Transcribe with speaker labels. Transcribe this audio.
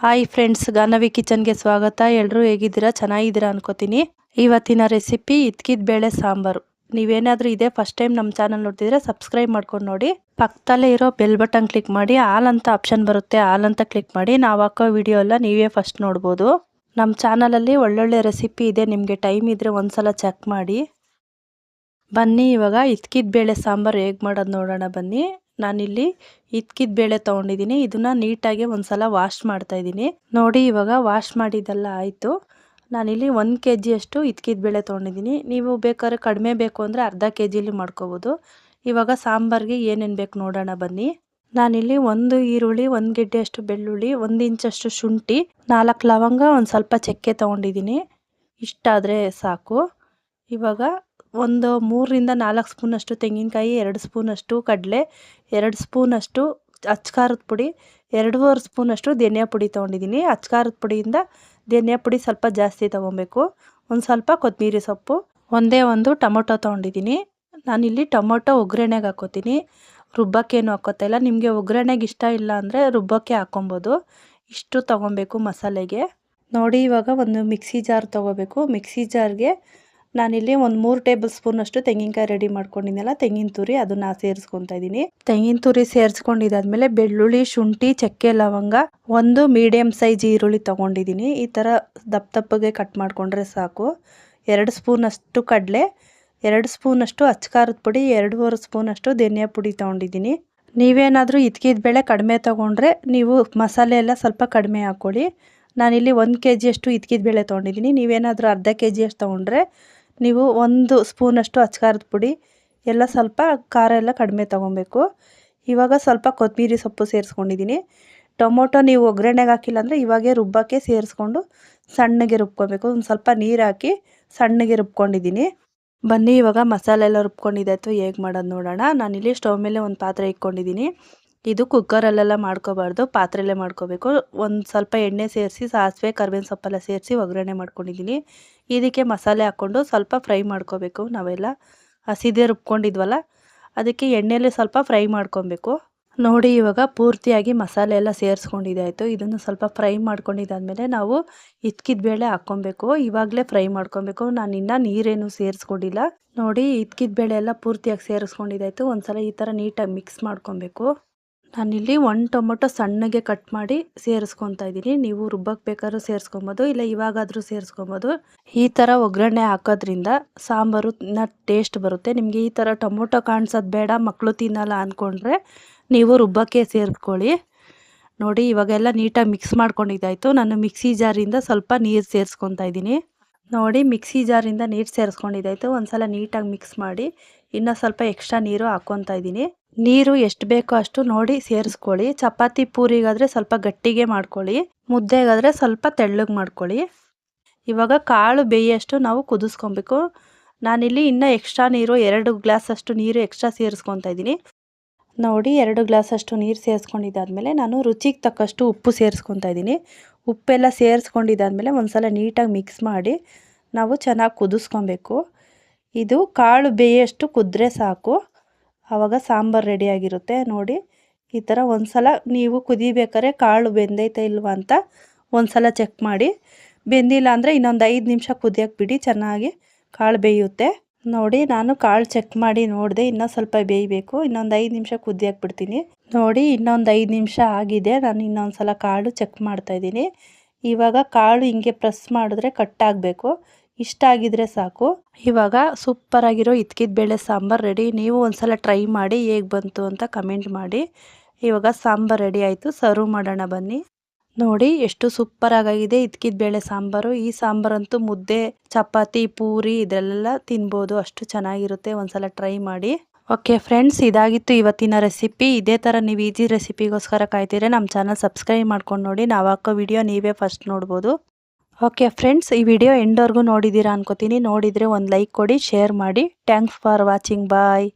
Speaker 1: Hi friends Ganavi ಕಿಚನ್ಗೆ ಸ್ವಾಗತ. ಎಲ್ಲರೂ ಹೇಗಿದ್ದೀರಾ? ಚೆನ್ನಾಗಿದ್ದೀರಾ ಅನ್ಕೋತೀನಿ. ಇವತ್ತಿನ ರೆಸಿಪಿ ಇದ್ಕಿದ ಬೇಳೆ ಸಾಂಬಾರು. ನೀವೇನಾದರೂ ಇದೇ ಫಸ್ಟ್ ಟೈಮ್ ನಮ್ಮ ಚಾನಲ್ ನೋಡ್ತಿದ್ರೆ ಸಬ್ಸ್ಕ್ರೈಬ್ ಮಾಡ್ಕೊಂಡು ನೋಡಿ. ಪಕ್ಕದಲ್ಲೇ ಇರೋ ಬೆಲ್ ಬಟನ್ ಕ್ಲಿಕ್ ಮಾಡಿ ಆಲ್ ಅಂತ ಆಪ್ಷನ್ ಬರುತ್ತೆ ಆಲ್ ಅಂತ ಕ್ಲಿಕ್ ಮಾಡಿ. ನಾವು ಹಾಕೋ ವಿಡಿಯೋ ಎಲ್ಲ ನೀವೇ ಫಸ್ಟ್ ನೋಡ್ಬೋದು. ನಮ್ಮ ಚಾನಲಲ್ಲಿ ಒಳ್ಳೊಳ್ಳೆ ರೆಸಿಪಿ ಇದೆ, ನಿಮಗೆ ಟೈಮ್ ಇದ್ದರೆ ಒಂದ್ಸಲ ಚೆಕ್ ಮಾಡಿ. ಬನ್ನಿ, ಇವಾಗ ಇದ್ಕಿದ ಬೇಳೆ ಸಾಂಬಾರು ಹೇಗೆ ಮಾಡೋದು ನೋಡೋಣ ಬನ್ನಿ. ನಾನಿಲ್ಲಿ ಇದ್ಕಿದ ಬೇಳೆ ತೊಗೊಂಡಿದ್ದೀನಿ ಇದನ್ನ ನೀಟಾಗಿ ಒಂದ್ಸಲ ವಾಶ್ ಮಾಡ್ತಾ ಇದ್ದೀನಿ ನೋಡಿ, ಇವಾಗ ವಾಶ್ ಮಾಡಿದ್ದೆಲ್ಲ ಆಯಿತು. ನಾನಿಲ್ಲಿ ಒಂದು ಕೆ ಜಿಯಷ್ಟು ಇದ್ಕಿದ ಬೇಳೆ ತೊಗೊಂಡಿದ್ದೀನಿ ನೀವು ಬೇಕಾದ್ರೆ ಕಡಿಮೆ ಬೇಕು ಅಂದರೆ ಅರ್ಧ ಕೆ ಜಿಲಿ ಮಾಡ್ಕೋಬೋದು. ಇವಾಗ ಸಾಂಬಾರಿಗೆ ಏನೇನು ಬೇಕು ನೋಡೋಣ ಬನ್ನಿ. ನಾನಿಲ್ಲಿ ಒಂದು ಈರುಳ್ಳಿ, ಒಂದು ಗೆಡ್ಡೆಯಷ್ಟು ಬೆಳ್ಳುಳ್ಳಿ, ಒಂದು ಇಂಚಷ್ಟು ಶುಂಠಿ, ನಾಲ್ಕು ಲವಂಗ, ಒಂದು ಸ್ವಲ್ಪ ಚಕ್ಕೆ ತೊಗೊಂಡಿದ್ದೀನಿ ಇಷ್ಟಾದರೆ ಸಾಕು. ಇವಾಗ ಒಂದು ಮೂರರಿಂದ ನಾಲ್ಕು ಸ್ಪೂನಷ್ಟು ತೆಂಗಿನಕಾಯಿ, ಎರಡು ಸ್ಪೂನಷ್ಟು ಕಡಲೆ, ಎರಡು ಸ್ಪೂನಷ್ಟು ಅಚ್ಕಾರದ ಪುಡಿ, ಎರಡೂವರೆ ಸ್ಪೂನಷ್ಟು ಧನಿಯಾ ಪುಡಿ ತೊಗೊಂಡಿದ್ದೀನಿ. ಅಚ್ಕಾರದ ಪುಡಿಯಿಂದ ಧನಿಯಾ ಪುಡಿ ಸ್ವಲ್ಪ ಜಾಸ್ತಿ ತೊಗೊಬೇಕು. ಒಂದು ಸ್ವಲ್ಪ ಕೊತ್ತಂಬರಿ ಸೊಪ್ಪು, ಒಂದೇ ಒಂದು ಟೊಮೊಟೊ ತೊಗೊಂಡಿದ್ದೀನಿ. ನಾನಿಲ್ಲಿ ಟೊಮೊಟೊ ಒಗ್ಗರಣೆಗೆ ಹಾಕೋತೀನಿ ರುಬ್ಬಕ್ಕೇನು ಹಾಕೋತಾ ಇಲ್ಲ. ನಿಮಗೆ ಒಗ್ಗರಣೆಗೆ ಇಷ್ಟ ಇಲ್ಲ ಅಂದರೆ ರುಬ್ಬಕ್ಕೆ ಹಾಕೊಬೋದು ಇಷ್ಟು ತೊಗೊಬೇಕು ಮಸಾಲೆಗೆ. ನೋಡಿ ಇವಾಗ ಒಂದು ಮಿಕ್ಸಿ ಜಾರ್ ತೊಗೋಬೇಕು. ಮಿಕ್ಸಿ ಜಾರ್ಗೆ ನಾನಿಲ್ಲಿ ಒಂದು ಮೂರು ಟೇಬಲ್ ಸ್ಪೂನ್ ಅಷ್ಟು ತೆಂಗಿನಕಾಯಿ ರೆಡಿ ಮಾಡ್ಕೊಂಡಿದ್ದೆಲ್ಲ ತೆಂಗಿನ ತುರಿ ಅದನ್ನ ಸೇರಿಸ್ಕೊತಾ ಇದ್ದೀನಿ ತೆಂಗಿನ ತುರಿ ಸೇರಿಸ್ಕೊಂಡಿದ್ದಾದ್ಮೇಲೆ ಬೆಳ್ಳುಳ್ಳಿ, ಶುಂಠಿ, ಚಕ್ಕೆ, ಲವಂಗ ಒಂದು ಮೀಡಿಯಂ ಸೈಜ್ ಈರುಳ್ಳಿ ತೊಗೊಂಡಿದ್ದೀನಿ ಈ ಥರ ದಪ್ಪ ದಪ್ಪಗೆ ಕಟ್ ಮಾಡಿಕೊಂಡ್ರೆ ಸಾಕು. ಎರಡು ಸ್ಪೂನಷ್ಟು ಕಡಲೆ, ಎರಡು ಸ್ಪೂನಷ್ಟು ಅಚ್ಚಕಾರದ ಪುಡಿ, ಎರಡೂವರೆ ಸ್ಪೂನಷ್ಟು ಧನಿಯಾ ಪುಡಿ ತೊಗೊಂಡಿದ್ದೀನಿ ನೀವೇನಾದರೂ ಇದ್ಕಿದ ಬೇಳೆ ಕಡಿಮೆ ತೊಗೊಂಡ್ರೆ ನೀವು ಮಸಾಲೆ ಎಲ್ಲ ಸ್ವಲ್ಪ ಕಡಿಮೆ ಹಾಕ್ಕೊಳ್ಳಿ. ನಾನಿಲ್ಲಿ ಒಂದು ಕೆ ಜಿಯಷ್ಟು ಇದ್ಕಿದ ಬೇಳೆ ತೊಗೊಂಡಿದ್ದೀನಿ ನೀವೇನಾದರೂ ಅರ್ಧ ಕೆ ಜಿಯಷ್ಟು ತೊಗೊಂಡ್ರೆ ನೀವು ಒಂದು ಸ್ಪೂನಷ್ಟು ಅಚ್ಕಾರದ ಪುಡಿ, ಎಲ್ಲ ಸ್ವಲ್ಪ ಖಾರ ಎಲ್ಲ ಕಡಿಮೆ ತೊಗೊಬೇಕು. ಇವಾಗ ಸ್ವಲ್ಪ ಕೊತ್ತಂಬರಿ ಸೊಪ್ಪು ಸೇರಿಸ್ಕೊಂಡಿದ್ದೀನಿ. ಟೊಮೊಟೊ ನೀವು ಒಗ್ಗರಣೆಗೆ ಹಾಕಿಲ್ಲ ಅಂದರೆ ಇವಾಗೆ ರುಬ್ಬಕ್ಕೆ ಸೇರಿಸ್ಕೊಂಡು ಸಣ್ಣಗೆ ರುಬ್ಕೊಬೇಕು. ಒಂದು ಸ್ವಲ್ಪ ನೀರು ಹಾಕಿ ಸಣ್ಣಗೆ ರುಬ್ಕೊಂಡಿದ್ದೀನಿ. ಬನ್ನಿ, ಇವಾಗ ಮಸಾಲೆ ಎಲ್ಲ ರುಬ್ಕೊಂಡಿದ್ದಾಯ್ತು ಹೇಗೆ ಮಾಡೋದು ನೋಡೋಣ. ನಾನಿಲ್ಲಿ ಸ್ಟವ್ ಮೇಲೆ ಒಂದು ಪಾತ್ರೆ ಇಟ್ಕೊಂಡಿದ್ದೀನಿ. ಇದು ಕುಕ್ಕರಲ್ಲೆಲ್ಲ ಮಾಡ್ಕೋಬಾರ್ದು, ಪಾತ್ರೆಯಲ್ಲೇ ಮಾಡ್ಕೋಬೇಕು. ಒಂದು ಸ್ವಲ್ಪ ಎಣ್ಣೆ ಸೇರಿಸಿ, ಸಾಸಿವೆ, ಕರ್ಬೇವಿನ ಸೊಪ್ಪೆಲ್ಲ ಸೇರಿಸಿ ಒಗ್ಗರಣೆ ಮಾಡ್ಕೊಂಡಿದ್ದೀನಿ ಇದಕ್ಕೆ ಮಸಾಲೆ ಹಾಕ್ಕೊಂಡು ಸ್ವಲ್ಪ ಫ್ರೈ ಮಾಡ್ಕೋಬೇಕು ನಾವೆಲ್ಲ. ಹಸಿದೆ ರುಬ್ಕೊಂಡಿದ್ವಲ್ಲ, ಅದಕ್ಕೆ ಎಣ್ಣೆಯಲ್ಲಿ ಸ್ವಲ್ಪ ಫ್ರೈ ಮಾಡ್ಕೊಬೇಕು. ನೋಡಿ ಇವಾಗ ಪೂರ್ತಿಯಾಗಿ ಮಸಾಲೆ ಎಲ್ಲ ಸೇರಿಸ್ಕೊಂಡಿದ್ದಾಯಿತು ಇದನ್ನು ಸ್ವಲ್ಪ ಫ್ರೈ ಮಾಡ್ಕೊಂಡಿದ್ದಾದಮೇಲೆ ನಾವು ಇದ್ಕಿದ ಬೇಳೆ ಹಾಕ್ಕೊಬೇಕು. ಇವಾಗಲೇ ಫ್ರೈ ಮಾಡ್ಕೊಬೇಕು. ನಾನು ಇನ್ನೂ ನೀರೇನು ಸೇರಿಸ್ಕೊಂಡಿಲ್ಲ. ನೋಡಿ ಇದ್ಕಿದ ಬೇಳೆ ಎಲ್ಲ ಪೂರ್ತಿಯಾಗಿ ಸೇರಿಸ್ಕೊಂಡಿದ್ದಾಯಿತು ಒಂದ್ಸಲ ಈ ಥರ ನೀಟಾಗಿ ಮಿಕ್ಸ್ ಮಾಡ್ಕೊಬೇಕು. ನಾನಿಲ್ಲಿ ಒಂದು ಟೊಮೊಟೊ ಸಣ್ಣಗೆ ಕಟ್ ಮಾಡಿ ಸೇರಿಸ್ಕೊತಾ ಇದ್ದೀನಿ. ನೀವು ರುಬ್ಬಕ್ಕೆ ಬೇಕಾದ್ರೂ ಸೇರಿಸ್ಕೊಬೋದು, ಇಲ್ಲ ಇವಾಗಾದರೂ ಸೇರಿಸ್ಕೊಬೋದು. ಈ ಥರ ಒಗ್ಗರಣೆ ಹಾಕೋದ್ರಿಂದ ಸಾಂಬಾರು ಟೇಸ್ಟ್ ಬರುತ್ತೆ. ನಿಮಗೆ ಈ ಥರ ಟೊಮೊಟೊ ಕಾಣಿಸೋದು ಬೇಡ ಮಕ್ಕಳು ತಿನ್ನಲ್ಲ ಅಂದ್ಕೊಂಡ್ರೆ ನೀವು ರುಬ್ಬಕ್ಕೆ ಸೇರಿಸ್ಕೊಳ್ಳಿ ನೋಡಿ, ಇವಾಗೆಲ್ಲ ನೀಟಾಗಿ ಮಿಕ್ಸ್ ಮಾಡ್ಕೊಂಡಿದ್ದಾಯಿತು. ನಾನು ಮಿಕ್ಸಿ ಜಾರಿಂದ ಸ್ವಲ್ಪ ನೀರು ಸೇರಿಸ್ಕೊತಾ ಇದ್ದೀನಿ. ನೋಡಿ, ಮಿಕ್ಸಿ ಜಾರಿಂದ ನೀರು ಸೇರಿಸ್ಕೊಂಡಿದ್ದಾಯಿತು. ಒಂದ್ಸಲ ನೀಟಾಗಿ ಮಿಕ್ಸ್ ಮಾಡಿ, ಇನ್ನೂ ಸ್ವಲ್ಪ ಎಕ್ಸ್ಟ್ರಾ ನೀರು ಹಾಕ್ಕೊತಾ ಇದ್ದೀನಿ. ನೀರು ಎಷ್ಟು ಬೇಕೋ ಅಷ್ಟು ನೋಡಿ ಸೇರಿಸ್ಕೊಳ್ಳಿ. ಚಪಾತಿ ಪೂರಿಗಾದರೆ ಸ್ವಲ್ಪ ಗಟ್ಟಿಗೆ ಮಾಡ್ಕೊಳ್ಳಿ. ಮುದ್ದೆಗಾದರೆ ಸ್ವಲ್ಪ ತೆಳ್ಳಗೆ ಮಾಡ್ಕೊಳ್ಳಿ. ಇವಾಗ ಕಾಳು ಬೇಯಷ್ಟು ನಾವು ಕುದಿಸ್ಕೊಬೇಕು. ನಾನಿಲ್ಲಿ ಇನ್ನೂ ಎಕ್ಸ್ಟ್ರಾ ನೀರು, ಎರಡು ಗ್ಲಾಸಷ್ಟು ನೀರು ಎಕ್ಸ್ಟ್ರಾ ಸೇರಿಸ್ಕೊತಾ ಇದ್ದೀನಿ. ನೋಡಿ, ಎರಡು ಗ್ಲಾಸಷ್ಟು ನೀರು ಸೇರಿಸ್ಕೊಂಡಿದ್ದಾದಮೇಲೆ ನಾನು ರುಚಿಗೆ ತಕ್ಕಷ್ಟು ಉಪ್ಪು ಸೇರಿಸ್ಕೊತಾ ಇದ್ದೀನಿ. ಉಪ್ಪೆಲ್ಲ ಸೇರಿಸ್ಕೊಂಡಿದ್ದಾದಮೇಲೆ ಒಂದು ಸಲ ನೀಟಾಗಿ ಮಿಕ್ಸ್ ಮಾಡಿ ನಾವು ಚೆನ್ನಾಗಿ ಕುದಿಸ್ಕೊಬೇಕು. ಇದು ಕಾಳು ಬೇಯಷ್ಟು ಕುದ್ರೆ ಸಾಕು. ಆವಾಗ ಸಾಂಬಾರು ರೆಡಿಯಾಗಿರುತ್ತೆ ನೋಡಿ, ಈ ಥರ ಒಂದು ಸಲ ನೀವು ಕುದಿಬೇಕಾದ್ರೆ ಕಾಳು ಬೆಂದೈತೆ ಇಲ್ವಾ ಅಂತ ಒಂದು ಸಲ ಚೆಕ್ ಮಾಡಿ. ಬೆಂದಿಲ್ಲ ಅಂದರೆ ಇನ್ನೊಂದು ಐದು ನಿಮಿಷ ಕುದಿಯೋಕೆ ಬಿಡಿ, ಚೆನ್ನಾಗಿ ಕಾಳು ಬೇಯುತ್ತೆ. ನೋಡಿ, ನಾನು ಕಾಳು ಚೆಕ್ ಮಾಡಿ ನೋಡಿದೆ, ಇನ್ನೂ ಸ್ವಲ್ಪ ಬೇಯಬೇಕು. ಇನ್ನೊಂದು ಐದು ನಿಮಿಷ ಕುದಿಯೋಕೆ ಬಿಡ್ತೀನಿ. ನೋಡಿ, ಇನ್ನೊಂದು ಐದು ನಿಮಿಷ ಆಗಿದೆ. ನಾನು ಇನ್ನೊಂದು ಸಲ ಕಾಳು ಚೆಕ್ ಮಾಡ್ತಾಯಿದ್ದೀನಿ ಇವಾಗ ಕಾಳು ಹಿಂಗೆ ಪ್ರೆಸ್ ಮಾಡಿದ್ರೆ ಕಟ್ಟಾಗಬೇಕು ಇಷ್ಟ ಆಗಿದ್ರೆ ಸಾಕು. ಇವಾಗ ಸೂಪರಾಗಿರೋ ಇದ್ಕಿದ ಬೇಳೆ ಸಾಂಬಾರು ರೆಡಿ ನೀವು ಒಂದ್ಸಲ ಟ್ರೈ ಮಾಡಿ ಹೇಗೆ ಬಂತು ಅಂತ ಕಮೆಂಟ್ ಮಾಡಿ. ಇವಾಗ ಸಾಂಬಾರು ರೆಡಿ ಆಯಿತು. ಸರ್ವ್ ಮಾಡೋಣ ಬನ್ನಿ. ನೋಡಿ ಎಷ್ಟು ಸೂಪರಾಗಿದೆ ಇದ್ಕಿದ ಬೇಳೆ ಸಾಂಬಾರು. ಈ ಸಾಂಬಾರಂತೂ ಮುದ್ದೆ, ಚಪಾತಿ, ಪೂರಿ ಇದೆಲ್ಲ ತಿನ್ಬೋದು. ಅಷ್ಟು ಚೆನ್ನಾಗಿರುತ್ತೆ. ಒಂದ್ಸಲ ಟ್ರೈ ಮಾಡಿ. ಓಕೆ ಫ್ರೆಂಡ್ಸ್ ಇದಾಗಿತ್ತು ಇವತ್ತಿನ ರೆಸಿಪಿ ಇದೇ ಥರ ನೀವು ಈಜಿ ರೆಸಿಪಿಗೋಸ್ಕರ ಕಾಯ್ತೀರಿ ನಮ್ಮ ಚಾನಲ್ ಸಬ್ಸ್ಕ್ರೈಬ್ ಮಾಡ್ಕೊಂಡು ನೋಡಿ. ನಾವು ಹಾಕೋ ವಿಡಿಯೋ ನೀವೇ ಫಸ್ಟ್ ನೋಡ್ಬೋದು. ಓಕೆ ಫ್ರೆಂಡ್ಸ್ ಈ ವಿಡಿಯೋ ಎಂಡವರೆಗೂ ನೋಡಿದ್ದೀರಾ ಅನ್ಕೋತೀನಿ. ನೋಡಿದರೆ ಒಂದು ಲೈಕ್ ಕೊಡಿ ಶೇರ್ ಮಾಡಿ. Thanks for watching bye